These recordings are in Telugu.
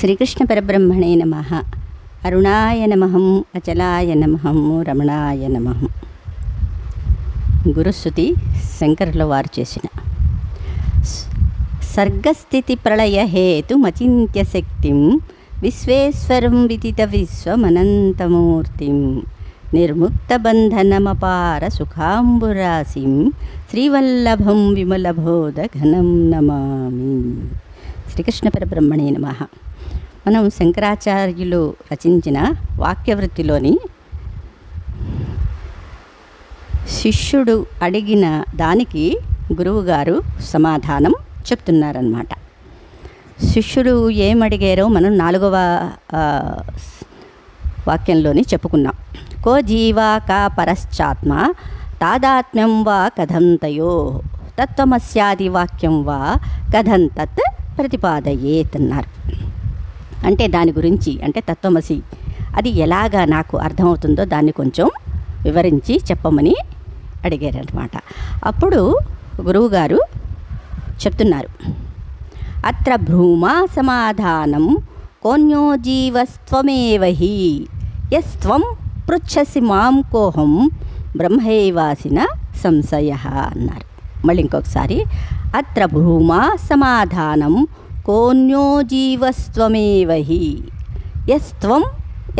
శ్రీకృష్ణ పరబ్రహ్మణే నమ. అరుణాయ నమహం అచలాయ నమహం రమణాయ నమహం గురుస్థుతి శంకరుల వారు చేసిన. సర్గస్థితి ప్రళయ హేతుమచింత్య శక్తిం. విశ్వేశ్వరం విదిత విశ్వమనంతమూర్తిం. నిర్ముక్తబంధనమపార సుఖాంబురాశిం శ్రీవల్లభం విమలబోధ ఘనం నమామి. శ్రీకృష్ణ పరబ్రహ్మణే నమ. మనం శంకరాచార్యులు రచించిన వాక్యవృత్తిలోని శిష్యుడు అడిగిన దానికి గురువుగారు సమాధానం చెప్తున్నారన్నమాట. శిష్యుడు ఏమడిగారో మనం నాలుగవ వాక్యంలోని చెప్పుకున్నాం. కో జీవా కా పరశ్చాత్మ తాదాత్మ్యం వా కథంతయో తత్వమస్యాది వాక్యం వా కథం తత్ ప్రతిపాదయేత్ అన్నారు. అంటే దాని గురించి అంటే తత్వమసి అది ఎలాగా నాకు అర్థమవుతుందో దాన్ని కొంచెం వివరించి చెప్పమని అడిగారనమాట అప్పుడు గురువుగారు చెప్తున్నారు. అత్ర భ్రూమా సమాధానం కోన్యో జీవస్త్వమేవహి యస్త్వం పృచ్ఛసి మాం కోహం బ్రహ్మైవాసిన సంశయ అన్నారు. మళ్ళీ ఇంకొకసారి అత్ర భ్రూమా సమాధానం కోన్యో జీవస్త్వమేవ హి. యస్త్వం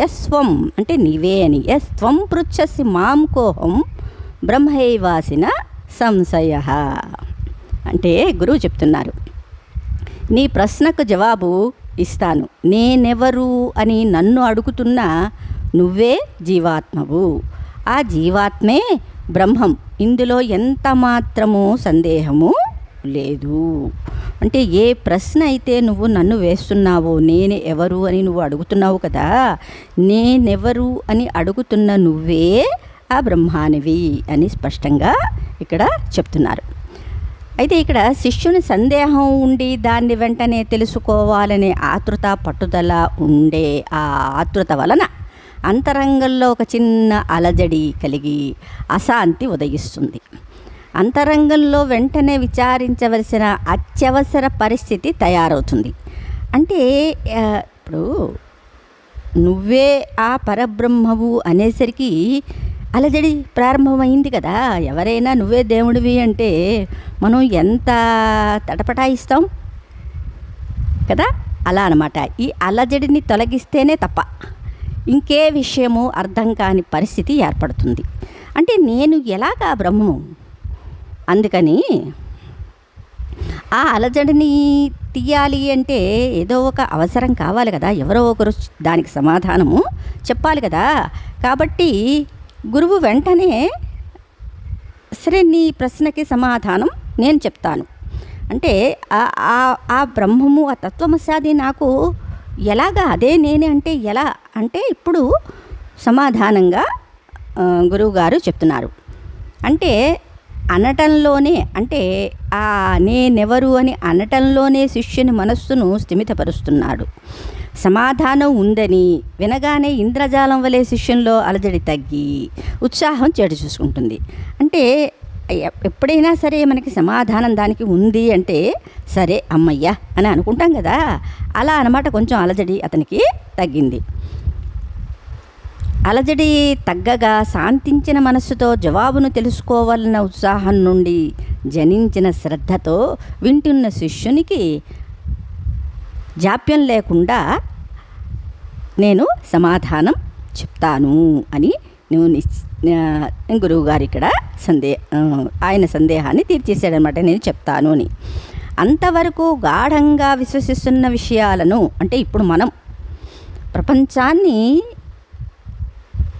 యస్వం అంటే నీవే అని. యస్త్వం పృచ్ఛసి మాం కోహం బ్రహ్మైవాసిన సంశయ. అంటే గురువు చెప్తున్నారు నీ ప్రశ్నకు జవాబు ఇస్తాను. నేనెవరు అని నన్ను అడుగుతున్నా నువ్వే జీవాత్మవు. ఆ జీవాత్మే బ్రహ్మం. ఇందులో ఎంత మాత్రము సందేహము లేదు. అంటే ఏ ప్రశ్న అయితే నువ్వు నన్ను వేస్తున్నావో నేను ఎవరు అని నువ్వు అడుగుతున్నావు కదా నేనెవరు అని అడుగుతున్న నువ్వే ఆ బ్రహ్మానివి అని స్పష్టంగా ఇక్కడ చెప్తున్నారు. అయితే ఇక్కడ శిష్యుని సందేహం ఉండి దాన్ని వెంటనే తెలుసుకోవాలనే ఆతృత పట్టుదల ఉండే ఆ ఆతృత వలన అంతరంగంలో ఒక చిన్న అలజడి కలిగి అశాంతి ఉదయిస్తుంది. అంతరంగంలో వెంటనే విచారించవలసిన అత్యవసర పరిస్థితి తయారవుతుంది. అంటే ఇప్పుడు నువ్వే ఆ పరబ్రహ్మవు అనేసరికి అలజడి ప్రారంభమైంది కదా. ఎవరైనా నువ్వే దేవుడివి అంటే మనం ఎంత తటపటాయిస్తాం? కదా? అలా అనమాట ఈ అలజడిని తొలగిస్తేనే తప్ప ఇంకే విషయము అర్థం కాని పరిస్థితి ఏర్పడుతుంది. అంటే నేను ఎలాగా బ్రహ్మము అందుకని ఆ అలజడిని తీయాలి అంటే ఏదో ఒక అవసరం కావాలి కదా ఎవరో ఒకరు దానికి సమాధానము చెప్పాలి కదా. కాబట్టి గురువు వెంటనే సరే నీ ప్రశ్నకి సమాధానం నేను చెప్తాను. అంటే ఆ- ఆ బ్రహ్మము ఆ తత్వమశాది నాకు ఎలాగా అదే నేనే అంటే ఎలా అంటే ఇప్పుడు సమాధానంగా గురువుగారు చెప్తున్నారు. అంటే అనటంలోనే అంటే ఆ నేనెవరు అని అనటంలోనే శిష్యుని మనస్సును స్థిమితపరుస్తున్నాడు. సమాధానం ఉందని వినగానే ఇంద్రజాలం వలె శిష్యంలో అలజడి తగ్గి ఉత్సాహం చెడు చూసుకుంటుంది. అంటే ఎప్పుడైనా సరే మనకి సమాధానం దానికి ఉంది అంటే సరే అమ్మయ్య అని అనుకుంటాం కదా అలా అన్నమాట కొంచెం అలజడి అతనికి తగ్గింది. అలజడి తగ్గగా శాంతించిన మనస్సుతో జవాబును తెలుసుకోవాలన్న ఉత్సాహం నుండి జనించిన శ్రద్ధతో వింటున్న శిష్యునికి జాప్యం లేకుండా నేను సమాధానం చెప్తాను అని నువ్వు గురువు గారు ఇక్కడ సందే ఆయన సందేహాన్ని తీర్చేశాడనమాట నేను చెప్తాను అని. అంతవరకు గాఢంగా విశ్వసిస్తున్న విషయాలను అంటే ఇప్పుడు మనం ప్రపంచాన్ని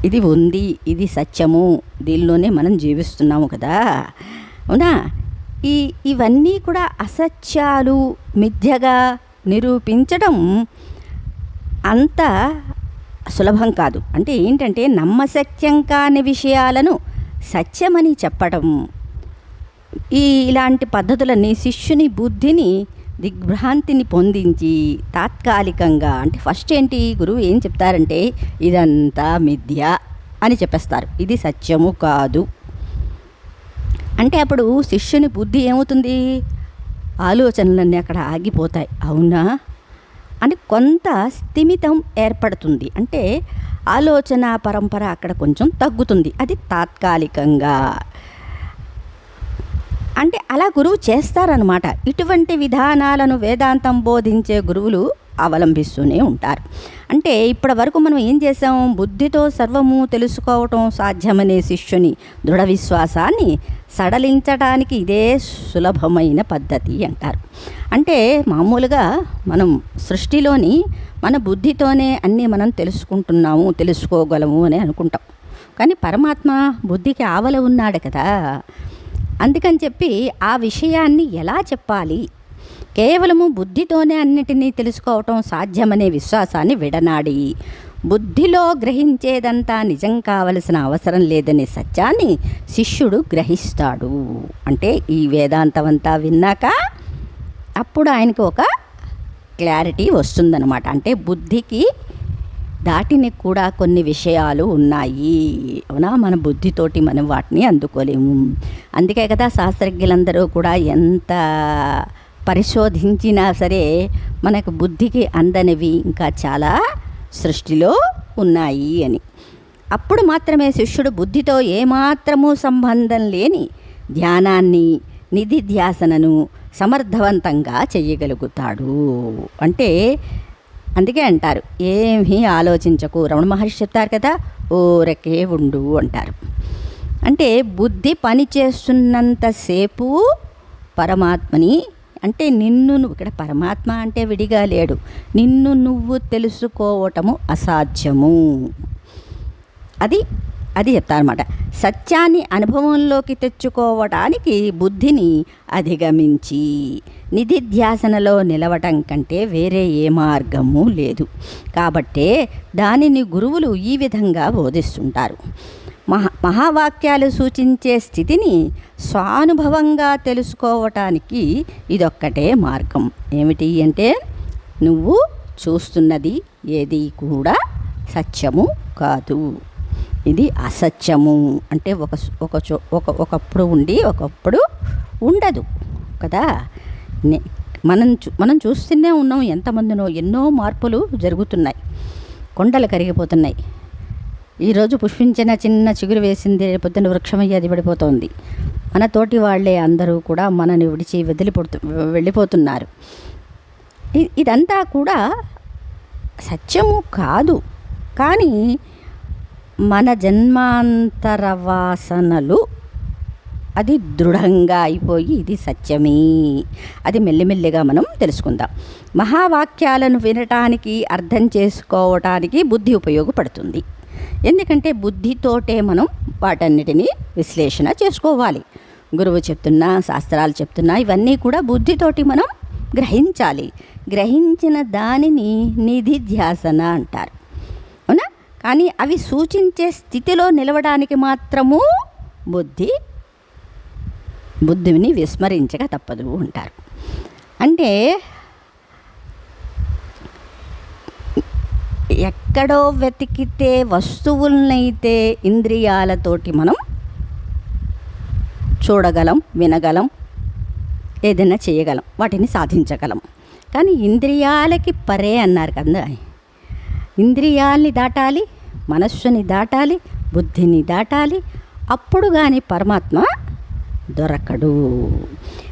ఇది ఉంది ఇది సత్యము దీనిలోనే మనం జీవిస్తున్నాము కదా. అవునా? ఈ ఇవన్నీ కూడా అసత్యాలు మిథ్యగా నిరూపించడం అంత సులభం కాదు. అంటే ఏంటంటే నమ్మసత్యం కాని విషయాలను సత్యమని చెప్పడం ఈ ఇలాంటి పద్ధతులన్నీ శిష్యుని బుద్ధిని దిగ్భ్రాంతిని పొందించి తాత్కాలికంగా అంటే ఫస్ట్ ఏంటి గురువు ఏం చెప్తారంటే ఇదంతా మిథ్య అని చెప్పేస్తారు. ఇది సత్యము కాదు. అంటే అప్పుడు శిష్యుని బుద్ధి ఏమవుతుంది? ఆలోచనలన్నీ అక్కడ ఆగిపోతాయి. అవునా? అని కొంత స్థిమితం ఏర్పడుతుంది. అంటే ఆలోచన పరంపర అక్కడ కొంచెం తగ్గుతుంది. అది తాత్కాలికంగా. అంటే అలా గురువు చేస్తారనమాట ఇటువంటి విధానాలను వేదాంతం బోధించే గురువులు అవలంబిస్తూనే ఉంటారు. అంటే ఇప్పటి వరకు మనం ఏం చేసాం బుద్ధితో సర్వము తెలుసుకోవటం సాధ్యమనే శిష్యుని దృఢ విశ్వాసాన్ని సడలించడానికి ఇదే సులభమైన పద్ధతి అంటారు. అంటే మామూలుగా మనం సృష్టిలోని మన బుద్ధితోనే అన్నీ మనం తెలుసుకుంటున్నాము తెలుసుకోగలము అని అనుకుంటాం. కానీ పరమాత్మ బుద్ధికి ఆవల ఉన్నాడు కదా. అందుకని చెప్పి ఆ విషయాన్ని ఎలా చెప్పాలి? కేవలము బుద్ధితోనే అన్నిటినీ తెలుసుకోవటం సాధ్యమనే విశ్వాసాన్ని విడనాడి. బుద్ధిలో గ్రహించేదంతా నిజం కావలసిన అవసరం లేదనే సత్యాన్ని శిష్యుడు గ్రహిస్తాడు. అంటే ఈ వేదాంతమంతా విన్నాక అప్పుడు ఆయనకు ఒక క్లారిటీ వస్తుందన్నమాట. అంటే బుద్ధికి దాటిని కూడా కొన్ని విషయాలు ఉన్నాయి. అవునా? మన బుద్ధితోటి మనం వాటిని అందుకోలేము. అందుకే కదా శాస్త్రజ్ఞులందరూ కూడా ఎంత పరిశోధించినా సరే మనకు బుద్ధికి అందనివి ఇంకా చాలా సృష్టిలో ఉన్నాయి అని. అప్పుడు మాత్రమే శిష్యుడు బుద్ధితో ఏమాత్రము సంబంధం లేని ధ్యానాన్ని నిధి ధ్యాసనను సమర్థవంతంగా చేయగలుగుతాడు. అంటే అందుకే అంటారు ఏమీ ఆలోచించకు. రమణ మహర్షి చెప్తారు కదా ఊరకే ఉండు అంటారు. అంటే బుద్ధి పనిచేస్తున్నంతసేపు పరమాత్మని అంటే నిన్ను నువ్వు ఇక్కడ పరమాత్మ అంటే విడిగా లేడు నిన్ను నువ్వు తెలుసుకోవటము అసాధ్యము. అది అది చెప్తారన్నమాట. సత్యాన్ని అనుభవంలోకి తెచ్చుకోవడానికి బుద్ధిని అధిగమించి నిధిధ్యాసనలో నిలవటం కంటే వేరే ఏ మార్గము లేదు. కాబట్టే దానిని గురువులు ఈ విధంగా బోధిస్తుంటారు. మహా మహావాక్యాలు సూచించే స్థితిని స్వానుభవంగా తెలుసుకోవటానికి ఇదొక్కటే మార్గం. ఏమిటి అంటే నువ్వు చూస్తున్నది ఏది కూడా సత్యము కాదు. ఇది అసత్యము. అంటే ఒక ఒక చో ఒక ఒకప్పుడు ఉండి ఒకప్పుడు ఉండదు. కదా? నే- మనం చూ- మనం చూస్తూనే ఉన్నాం ఎంతమందినో ఎన్నో మార్పులు జరుగుతున్నాయి. కొండలు కరిగిపోతున్నాయి. ఈరోజు పుష్పించిన చిన్న చిగురు వేసింది పొద్దున వృక్షమయ్యి అది పడిపోతుంది. మన తోటి వాళ్ళే అందరూ కూడా మనని విడిచి వదిలిపోతు వెళ్ళిపోతున్నారు. ఇదంతా కూడా సత్యము కాదు. కానీ మన జన్మాంతర వాసనలు అది దృఢంగా అయిపోయి ఇది సత్యమే. అది మెల్లిమెల్లిగా మనం తెలుసుకుందాం. మహావాక్యాలను వినటానికి అర్థం చేసుకోవటానికి బుద్ధి ఉపయోగపడుతుంది. ఎందుకంటే బుద్ధితోటే మనం వాటన్నిటినీ విశ్లేషణ చేసుకోవాలి. గురువు చెప్తున్నా శాస్త్రాలు చెప్తున్నా ఇవన్నీ కూడా బుద్ధితోటి మనం గ్రహించాలి. గ్రహించిన దానిని నిధి ధ్యాసన అంటారు. కానీ అవి సూచించే స్థితిలో నిలవడానికి మాత్రము బుద్ధి బుద్ధిని విస్మరించక తప్పదు ఉంటారు అంటే ఎక్కడో వెతికితే వస్తువులనైతే ఇంద్రియాలతోటి మనం చూడగలం వినగలం ఏదైనా చేయగలం వాటిని సాధించగలం. కానీ ఇంద్రియాలకి పరే అన్నారు కదా. ఇంద్రియాల్ని దాటాలి మనస్సుని దాటాలి బుద్ధిని దాటాలి అప్పుడు కానీ పరమాత్మ దొరకడు.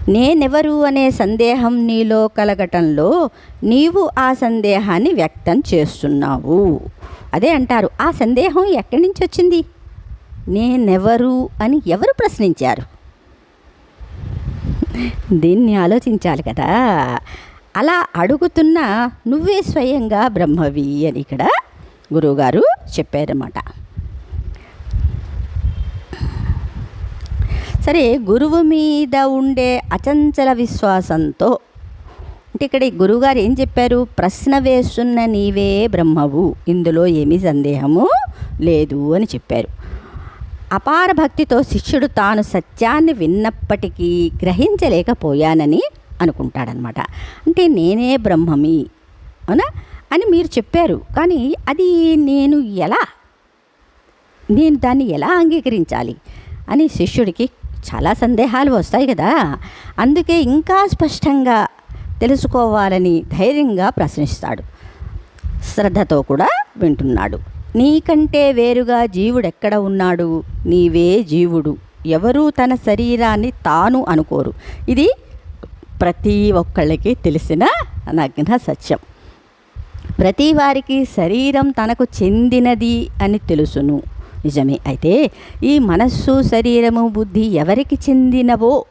నేనెవరు అనే సందేహం నీలో కలగటంలో నీవు ఆ సందేహాన్ని వ్యక్తం చేస్తున్నావు. అదే అంటారు ఆ సందేహం ఎక్కడి నుంచి వచ్చింది? నేనెవరు అని ఎవరు ప్రశ్నించారు? దీన్ని ఆలోచించాలి కదా. అలా అడుగుతున్న నువ్వే స్వయంగా బ్రహ్మవి అని ఇక్కడ గురువుగారు చెప్పారన్నమాట. సరే గురువు మీద ఉండే అచంచల విశ్వాసంతో అంటే ఇక్కడ గురువుగారు ఏం చెప్పారు? ప్రశ్న వేస్తున్న నీవే బ్రహ్మవు ఇందులో ఏమీ సందేహము లేదు అని చెప్పారు. అపార భక్తితో శిష్యుడు తాను సత్యాన్ని విన్నప్పటికీ గ్రహించలేకపోయానని అనుకుంటాడనమాట. అంటే నేనే బ్రహ్మమి అవునా? అని మీరు చెప్పారు. కానీ అది నేను ఎలా? నేను దాన్ని ఎలా అంగీకరించాలి? అని శిష్యుడికి చాలా సందేహాలు వస్తాయి కదా. అందుకే ఇంకా స్పష్టంగా తెలుసుకోవాలని ధైర్యంగా ప్రశ్నిస్తాడు. శ్రద్ధతో కూడా వింటున్నాడు. నీకంటే వేరుగా జీవుడెక్కడ ఉన్నాడు? నీవే జీవుడు. ఎవరూ తన శరీరాన్ని తాను అనుకోరు. ఇది ప్రతి ఒక్కళ్ళకి తెలిసిన నగ్న సత్యం. ప్రతి వారికి శరీరం తనకు చెందినది అని తెలుసును. నిజమే. అయితే ఈ మనస్సు శరీరము బుద్ధి ఎవరికి చెందినవో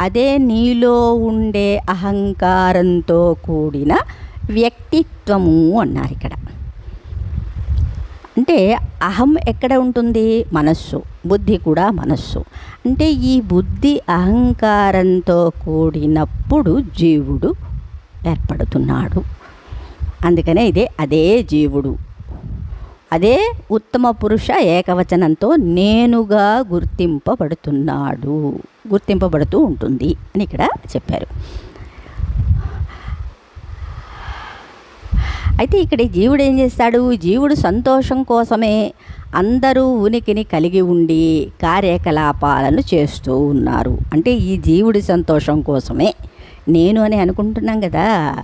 అదే నీలో ఉండే అహంకారంతో కూడిన వ్యక్తిత్వము అన్నారు ఇక్కడ. అంటే అహం ఎక్కడ ఉంటుంది? మనస్సు. బుద్ధి కూడా మనస్సు. అంటే ఈ బుద్ధి అహంకారంతో కూడినప్పుడు జీవుడు ఏర్పడుతున్నాడు. అందుకనే ఇదే అదే జీవుడు. అదే ఉత్తమ పురుష ఏకవచనంతో నేనుగా గుర్తింపబడుతున్నాడు. గుర్తింపబడుతూ ఉంటుంది అని ఇక్కడ చెప్పారు. అయితే ఇక్కడ ఈ జీవుడు ఏం చేస్తాడు? జీవుడు సంతోషం కోసమే అందరూ ఉనికిని కలిగి ఉండి కార్యకలాపాలను చేస్తూ ఉన్నారు. అంటే ఈ జీవుడి సంతోషం కోసమే. నేను అని అనుకుంటున్నాం కదా?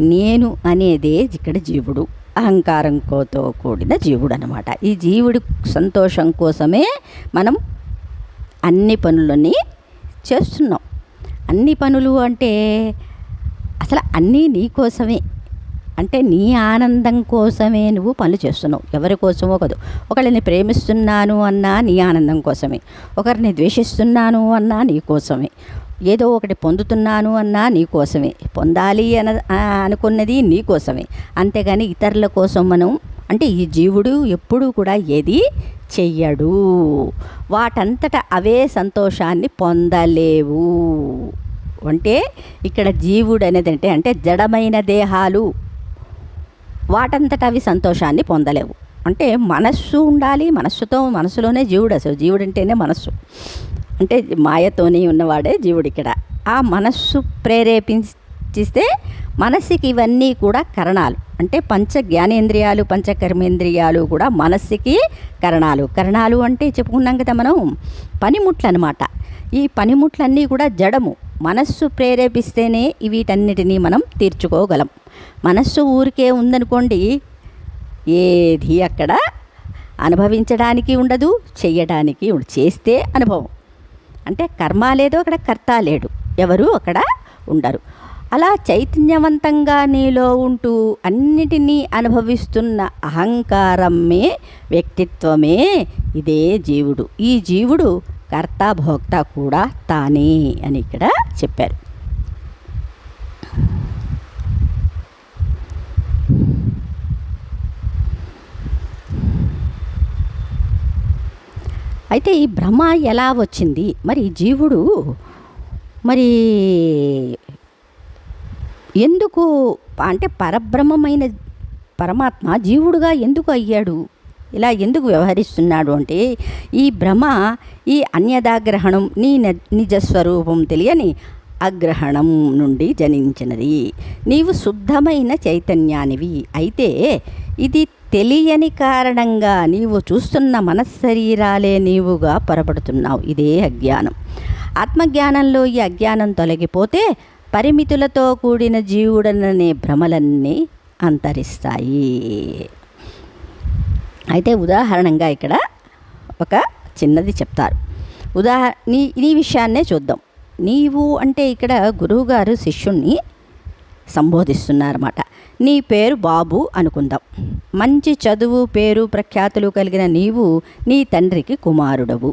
నేను అనేదే ఇక్కడ జీవుడు. అహంకారంతో కూడిన జీవుడు అనమాట ఈ జీవుడి సంతోషం కోసమే మనం అన్ని పనులని చేస్తున్నాం. అన్ని పనులు అంటే అసలు అన్నీ నీ కోసమే. అంటే నీ ఆనందం కోసమే నువ్వు పనులు చేస్తున్నావు. ఎవరి కోసమో కాదు. ఒకళ్ళని ప్రేమిస్తున్నాను అన్నా నీ ఆనందం కోసమే. ఒకరిని ద్వేషిస్తున్నాను అన్నా నీ కోసమే. ఏదో ఒకటి పొందుతున్నాను అన్నా నీ కోసమే. పొందాలి అన అనుకున్నది నీ కోసమే. అంతేగాని ఇతరుల కోసం మనం అంటే ఈ జీవుడు ఎప్పుడూ కూడా ఏది చెయ్యడు. వాటంతట అవే సంతోషాన్ని పొందలేవు. అంటే ఇక్కడ జీవుడు అనేది అంటే అంటే జడమైన దేహాలు వాటంతట అవి సంతోషాన్ని పొందలేవు. అంటే మనస్సు ఉండాలి మనస్సుతో మనసులోనే జీవుడు అసలు. జీవుడు అంటేనే మనస్సు. అంటే మాయతోనే ఉన్నవాడే జీవుడు ఇక్కడ ఆ మనస్సు ప్రేరేపించి ప్రేరేపించిస్తే మనస్సుకి ఇవన్నీ కూడా కరణాలు. అంటే పంచ జ్ఞానేంద్రియాలు పంచకర్మేంద్రియాలు కూడా మనస్సుకి కరణాలు. కరణాలు అంటే చెప్పుకున్నాం కదా మనం పనిముట్లు అనమాట ఈ పనిముట్లన్నీ కూడా జడము. మనస్సు ప్రేరేపిస్తేనే వీటన్నిటినీ మనం తీర్చుకోగలం. మనస్సు ఊరికే ఉందనుకోండి ఏది అక్కడ అనుభవించడానికి ఉండదు చేయడానికి చేస్తే అనుభవం. అంటే కర్మ లేదు అక్కడ కర్త లేడు. ఎవరు అక్కడ ఉండరు. అలా చైతన్యవంతంగా నీలో ఉంటూ అన్నిటినీ అనుభవిస్తున్న అహంకారమే వ్యక్తిత్వమే. ఇదే జీవుడు. ఈ జీవుడు కర్త భోక్త కూడా తానే అని ఇక్కడ చెప్పారు. అయితే ఈ భ్రమ ఎలా వచ్చింది? మరి జీవుడు మరి ఎందుకు అంటే పరబ్రహ్మమైన పరమాత్మ జీవుడుగా ఎందుకు అయ్యాడు? ఇలా ఎందుకు వ్యవహరిస్తున్నాడు అంటే ఈ భ్రమ ఈ అన్యదాగ్రహణం నీ నిజస్వరూపం తెలియని అగ్రహణం నుండి జనించినది. నీవు శుద్ధమైన చైతన్యానివి. అయితే ఇది తెలియని కారణంగా నీవు చూస్తున్న మనశ్శరీరాలే నీవుగా పొరపడుతున్నావు. ఇదే అజ్ఞానం. ఆత్మజ్ఞానంలో ఈ అజ్ఞానం తొలగిపోతే పరిమితులతో కూడిన జీవుడననే భ్రమలన్నీ అంతరిస్తాయి. అయితే ఉదాహరణంగా ఇక్కడ ఒక చిన్నది చెప్తారు. ఉదాహరణ నీ నీ విషయాన్నే చూద్దాం. నీవు అంటే ఇక్కడ గురువుగారు శిష్యుణ్ణి సంబోధిస్తున్నారన్నమాట. నీ పేరు బాబు అనుకుందాం. మంచి చదువు పేరు ప్రఖ్యాతులు కలిగిన నీవు నీ తండ్రికి కుమారుడవు.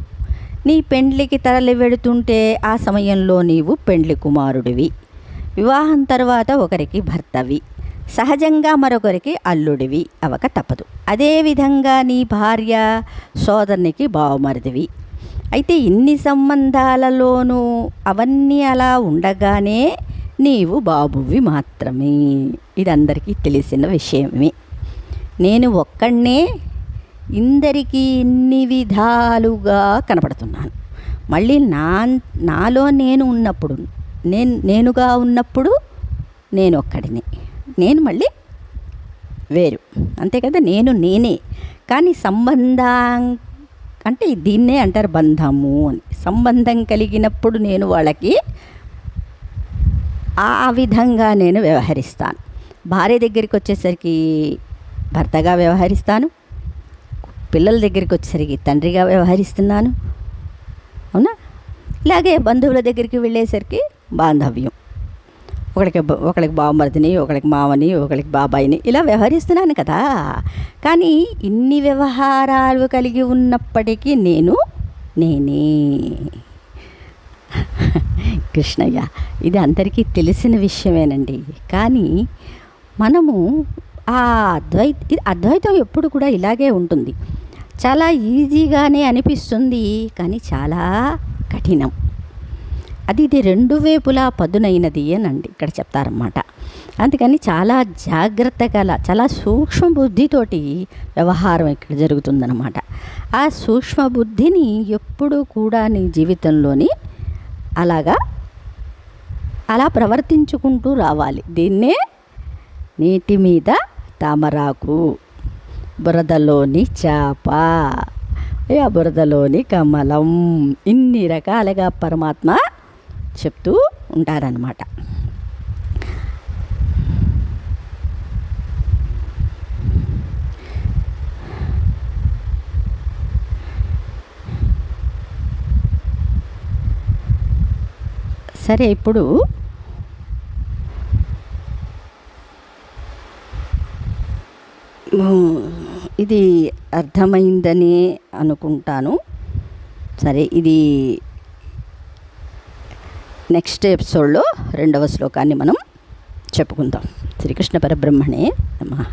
నీ పెండ్లికి తరలి వెడుతుంటే ఆ సమయంలో నీవు పెండ్లి కుమారుడివి. వివాహం తర్వాత ఒకరికి భర్తవి సహజంగా మరొకరికి అల్లుడివి అవక తప్పదు. అదేవిధంగా నీ భార్య సోదరునికి బావమరిదివి. అయితే ఇన్ని సంబంధాలలోనూ అవన్నీ అలా ఉండగానే నీవు బాబువి మాత్రమే. ఇది అందరికీ తెలిసిన విషయమే. నేను ఒక్కడనే ఇందరికీ ఇన్ని విధాలుగా కనపడుతున్నాను. మళ్ళీ నా నాలో నేను ఉన్నప్పుడు నేను నేనుగా ఉన్నప్పుడు నేను ఒక్కడిని నేను మళ్ళీ వేరు. అంతే కదా? నేను నేనే. కానీ సంబంధం అంటే దీన్నే అంటారు బంధము అని. సంబంధం కలిగినప్పుడు నేను వాళ్ళకి ఆ విధంగా నేను వ్యవహరిస్తాను. భార్య దగ్గరికి వచ్చేసరికి భర్తగా వ్యవహరిస్తాను. పిల్లల దగ్గరికి వచ్చేసరికి తండ్రిగా వ్యవహరిస్తున్నాను. అవునా? ఇలాగే బంధువుల దగ్గరికి వెళ్ళేసరికి బాంధవ్యం. ఒకరికి ఒకరికి బావమరిదిని ఒకరికి మామని ఒకరికి బాబాయిని ఇలా వ్యవహరిస్తున్నాను కదా. కానీ ఇన్ని వ్యవహారాలు కలిగి ఉన్నప్పటికీ నేను నేనే. కృష్ణయ్య ఇది అందరికీ తెలిసిన విషయమేనండి. కానీ మనము ఆ అద్వైత ఇది అద్వైతం ఎప్పుడు కూడా ఇలాగే ఉంటుంది. చాలా ఈజీగానే అనిపిస్తుంది కానీ చాలా కఠినం. అది ఇది రెండు వైపులా పదునైనది అని అండి ఇక్కడ చెప్తారన్నమాట. అందుకని చాలా జాగ్రత్తగా చాలా సూక్ష్మ బుద్ధితోటి వ్యవహారం ఇక్కడ జరుగుతుందన్నమాట. ఆ సూక్ష్మ బుద్ధిని ఎప్పుడూ కూడా నీ జీవితంలోని అలాగా అలా ప్రవర్తించుకుంటూ రావాలి. దీన్నే నీటి మీద తామరాకు బురదలోని చేప ఆ బురదలోని కమలం ఇన్ని రకాలుగా పరమాత్మ చెప్తూ ఉంటారనమాట సరే ఇప్పుడు ఇది అర్థమైందని అనుకుంటాను. సరే ఇది నెక్స్ట్ ఎపిసోడ్లో రెండవ శ్లోకాన్ని మనం చెప్పుకుందాం. శ్రీకృష్ణ పరబ్రహ్మణే నమ.